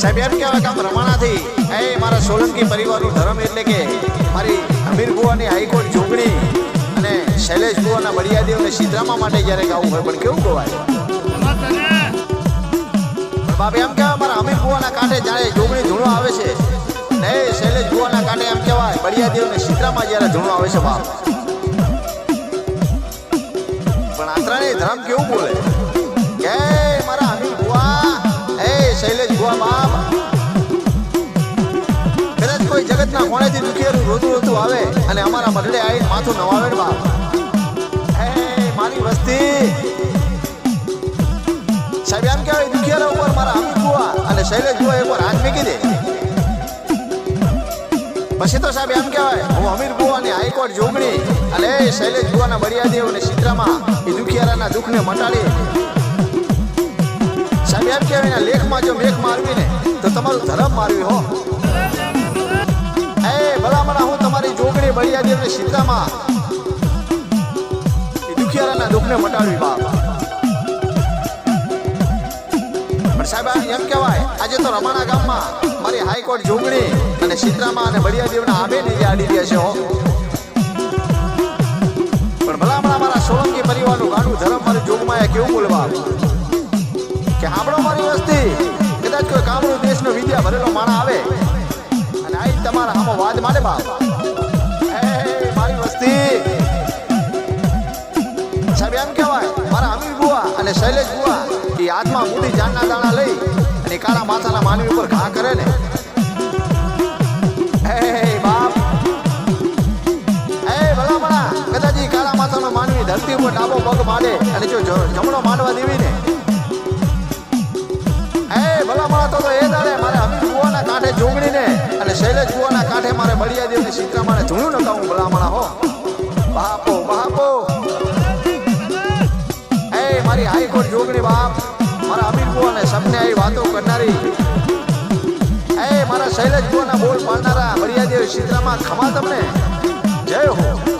સાહેબ, એમ કહેવાય કે આમ રમાણાથી એ મારા સોલંકી પરિવારનું ધર્મ એટલે કે મારી અમીર બુવાની હાઈકોર્ટ જોગણી અને શૈલેષ બુવાના બળિયાદેવ અને સીધરામા માટે જ્યારે ગાવું હોય, પણ કેવું ગવાય બાપ, એમ કહેવાય મારા અમીર બુવાના કાંઠે જ્યારે જોગણી ધૂણો આવે છે, ને શૈલેષ બુવાના કાંઠે એમ કહેવાય બળિયાદેવ અને સીધરામા જ્યારે ધૂણો આવે છે, બાપ. પણ આ ધર્મ કેવું બોલે? રોતું રોતું આવે. અને અમારા મઢડે આવીને માથું નવાવે મારી વસ્તી. સાહેબ, એમ કહેવાય, દુખિયારા ઉપર મારા અમીર બુવા અને શૈલેષ બુવા એકવાર હાથ મૂકી દે. પછી તો સાહેબ, એમ કહેવાય, હું અમીર બુવાની હાઈકોર્ટ જોગણી. અને શૈલેષ બુવાના બળિયાદેવ અને સીતરામાં એ દુખિયારાના દુઃખને મટાડી. સાહેબ, એમ કહેવાય લેખમાં જો મેઘ મારવી ને તો તમારું ધર્મ મારવી હો. બળિયાદેવ અને સીતરામાં એ દુખિયારાના દુઃખને મટાડવી બાપ. પણ સાહેબ એમ કહેવાય, આજે તો રમાણા ગામમાં મારી હાઈકોર્ટ જોગણી અને સીતરામાં અને બળિયાદેવના આબે ને આડી રહ્યા છે પણ ભલામણા મારા સોલંકી પરિવારનું ગાડું ધરમ મારી જોગમાં કેવું બોલવા? કે આપણો મારી વસ્તી. કદાચ કોઈ કામરૂ દેશનો વિદ્યા ભરેલો માણા આવે. અને આ તમારા આમાં વાદ માટે બાપ. અને શૈલેષ એ હાથમાં મોટી જાનના દાણા લઈ અને કાળા માથાના માનવી ઉપર ઘા કરે ને. હે ધરતી ઉપર ડાબો પગ માડે અને જો જમણો માંડવા દેવી ને. એ ભલા તો તો એ દાડે મારે હમી બુવાના કાંઠે જોગણીને અને શૈલેષ બુવાના કાંઠે મારે બળિયાદેવની મારે ધૂણું હું ભલામણા, હો. બાપો બાપો. હાઈકોર્ટ જોગણી બાપ, મારા અમીર અને સપને આવી વાતો કરનારી. એ મારા શૈલેષ બુવાના બોલ પાડનારા મર્યાદેવ સીતરામાં ખમા તમને. જય હો.